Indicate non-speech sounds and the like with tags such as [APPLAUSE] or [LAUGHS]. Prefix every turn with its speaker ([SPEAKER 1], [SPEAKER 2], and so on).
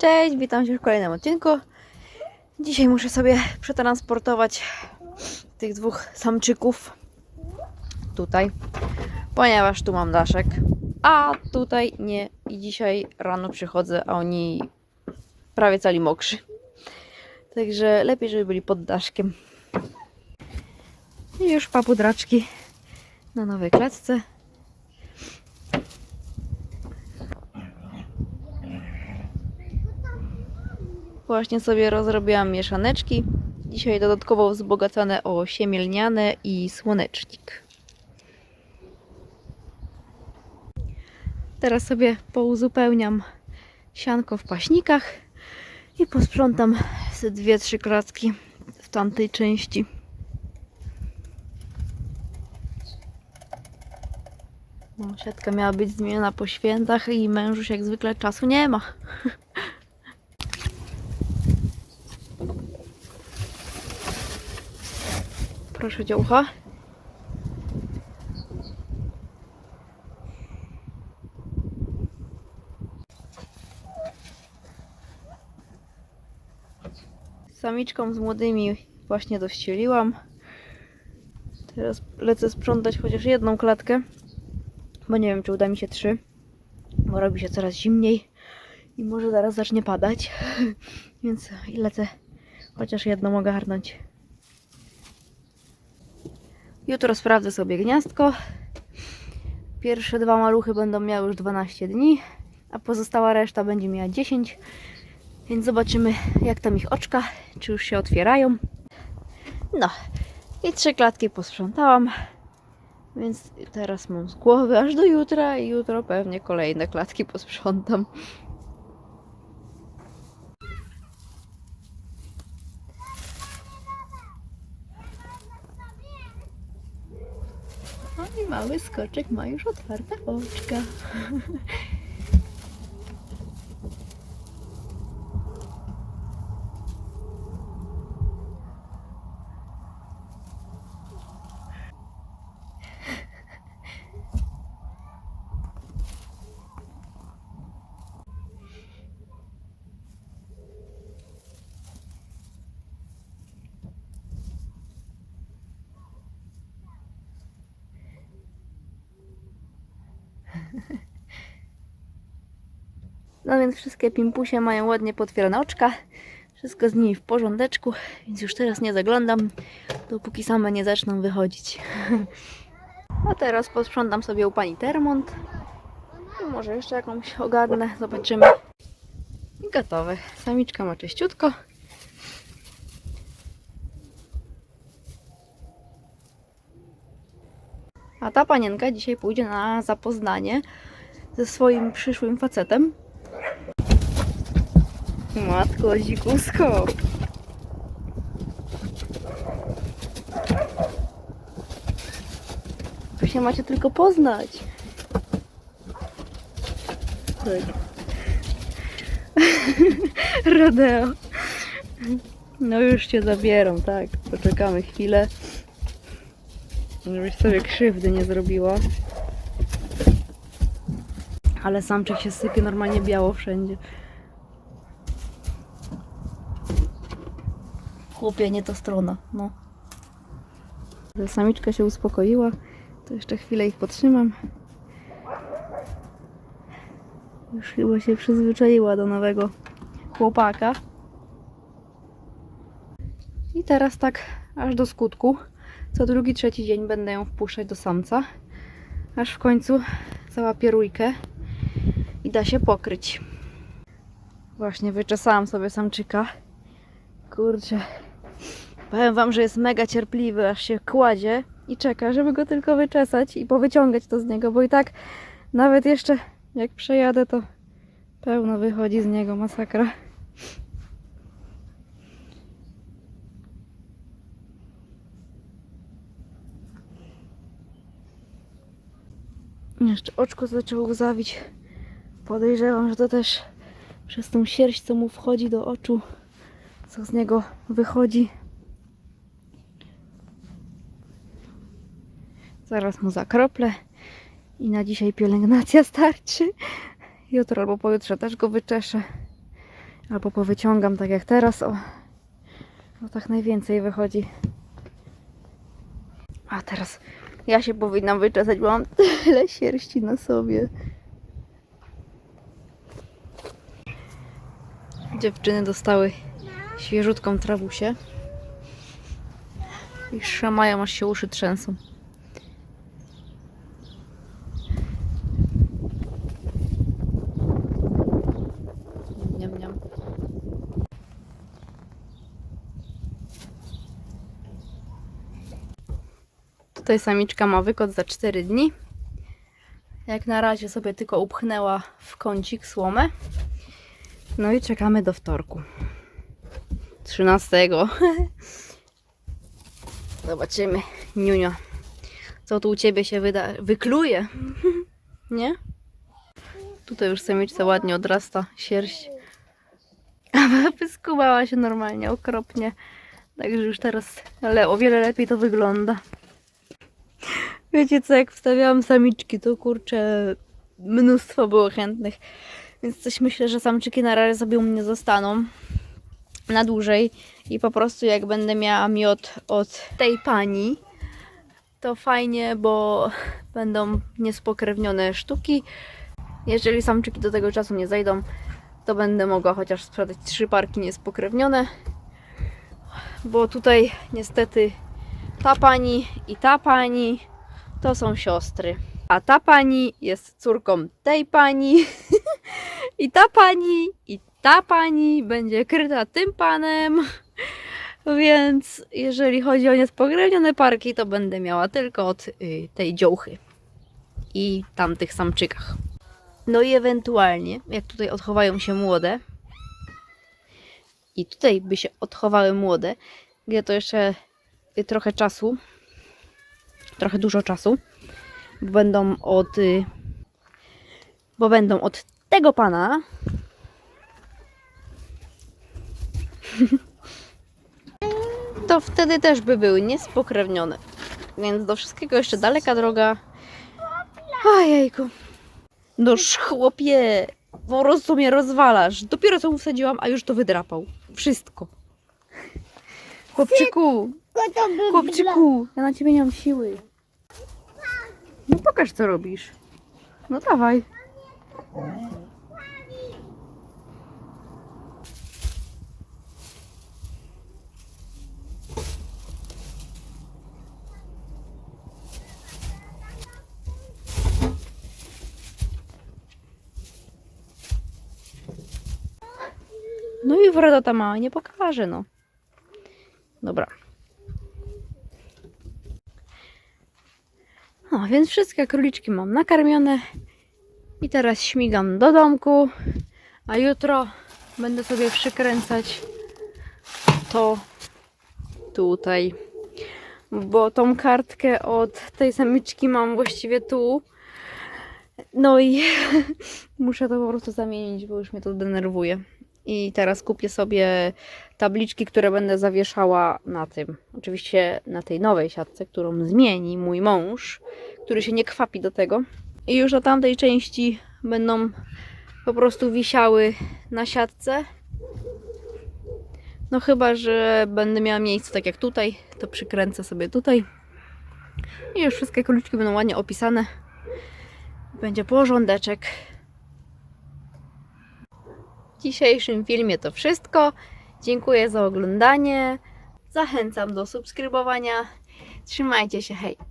[SPEAKER 1] Cześć, witam się w kolejnym odcinku. Dzisiaj muszę sobie przetransportować tych dwóch samczyków tutaj, ponieważ tu mam daszek, a tutaj nie. I dzisiaj rano przychodzę, a oni prawie cali mokrzy. Także lepiej, żeby byli pod daszkiem. I już papudraczki na nowej klatce. Właśnie sobie rozrobiłam mieszaneczki. Dzisiaj dodatkowo wzbogacane o siemielniane i słonecznik. Teraz sobie pouzupełniam sianko w paśnikach i posprzątam dwie, trzy klatki w tamtej części. Siatka miała być zmieniona po świętach i mężuś jak zwykle czasu nie ma. [LAUGHS] Proszę dziołcha. Samiczką z młodymi właśnie dościeliłam. Teraz lecę sprzątać chociaż jedną klatkę, bo nie wiem, czy uda mi się trzy, bo robi się coraz zimniej i może zaraz zacznie padać, [LAUGHS] więc lecę chociaż jedną ogarnąć. Jutro sprawdzę sobie gniazdko. Pierwsze dwa maluchy będą miały już 12 dni, a pozostała reszta będzie miała 10. Więc zobaczymy, jak tam ich oczka, czy już się otwierają. No, i trzy klatki posprzątałam. Więc teraz mam z głowy aż do jutra i jutro pewnie kolejne klatki posprzątam. I mały skoczek ma już otwarte oczka. [LAUGHS] No więc wszystkie pimpusie mają ładnie potwierane oczka. Wszystko z nimi w porządeczku, więc już teraz nie zaglądam, dopóki same nie zaczną wychodzić. [LAUGHS] A teraz posprzątam sobie u pani Termont. I może jeszcze jakąś ogarnę, zobaczymy. I gotowe. Samiczka ma czyściutko. A ta panienka dzisiaj pójdzie na zapoznanie ze swoim przyszłym facetem. Matko, dzikusko. Tu się macie tylko poznać. [LAUGHS] Rodeo. No już cię zabieram, tak. Poczekamy chwilę. Żebyś sobie krzywdy nie zrobiła. Ale samczyk się sypie normalnie biało wszędzie. Chłopie, nie to strona, no. Samiczka się uspokoiła, to jeszcze chwilę ich potrzymam. Już chyba się przyzwyczaiła do nowego chłopaka. I teraz tak aż do skutku. Co drugi, trzeci dzień będę ją wpuszczać do samca. Aż w końcu załapie rójkę i da się pokryć. Właśnie wyczesałam sobie samczyka. Kurczę. Powiem wam, że jest mega cierpliwy, aż się kładzie i czeka, żeby go tylko wyczesać i powyciągać to z niego, bo i tak nawet jeszcze jak przejadę, to pełno wychodzi z niego masakra. Jeszcze oczko zaczęło łzawić. Podejrzewam, że to też przez tą sierść, co mu wchodzi do oczu, co z niego wychodzi. Zaraz mu zakroplę i na dzisiaj pielęgnacja starczy. Jutro albo pojutrze też go wyczeszę Albo powyciągam tak jak teraz, o. No tak najwięcej wychodzi. A teraz ja się powinnam wyczesać, bo mam tyle sierści na sobie. Dziewczyny dostały świeżutką trawusię. I szamają, aż się uszy trzęsą. Tutaj samiczka ma wykot za 4 dni. Jak na razie sobie tylko upchnęła w kącik słomę. No i czekamy do wtorku. 13. [LAUGHS] Zobaczymy, Niunio. Co tu u ciebie się wyda wykluje? [LAUGHS] Nie? Tutaj już samiczce ładnie odrasta sierść. [LAUGHS] A wyskubała się normalnie, okropnie. Także już teraz ale o wiele lepiej to wygląda. Wiecie co, jak wstawiałam samiczki, to kurczę, mnóstwo było chętnych. Więc coś myślę, że samczyki na razie sobie u mnie zostaną na dłużej. I po prostu jak będę miała miod od tej pani, to fajnie, bo będą niespokrewnione sztuki. Jeżeli samczyki do tego czasu nie zejdą, to będę mogła chociaż sprzedać trzy parki niespokrewnione. Bo tutaj niestety ta pani i ta pani to są siostry. A ta pani jest córką tej pani. [LAUGHS] I ta pani i ta pani będzie kryta tym panem. Więc jeżeli chodzi o niespokrewnione parki, to będę miała tylko od y, tej dziołchy i tamtych samczykach. No i ewentualnie, jak tutaj odchowają się młode, i tutaj by się odchowały młode, gdzie to jeszcze y, trochę czasu, trochę dużo czasu, bo będą od, y, bo będą od tego pana, [LAUGHS] to wtedy też by były niespokrewnione. Więc do wszystkiego jeszcze daleka droga. Ojejku. Noż chłopie, po prostu mnie rozwalasz. Dopiero co mu wsadziłam, a już to wydrapał. Wszystko. Chłopczyku, chłopczyku, ja na ciebie nie mam siły. No pokaż co robisz. No dawaj. No i wroda ta mała nie pokaże, no. Dobra. No, więc wszystkie króliczki mam nakarmione. I teraz śmigam do domku. A jutro będę sobie przykręcać to tutaj. Bo tą kartkę od tej samiczki mam właściwie tu. No i [LAUGHS] muszę to po prostu zamienić, bo już mnie to denerwuje. I teraz kupię sobie tabliczki, które będę zawieszała na tym. Oczywiście na tej nowej siatce, którą zmieni mój mąż, który się nie kwapi do tego. I już na tamtej części będą po prostu wisiały na siatce. No chyba, że będę miała miejsce tak jak tutaj, to przykręcę sobie tutaj. I już wszystkie króliczki będą ładnie opisane. Będzie porządeczek. Dzisiejszym filmie to wszystko. Dziękuję za oglądanie. Zachęcam do subskrybowania. Trzymajcie się, hej!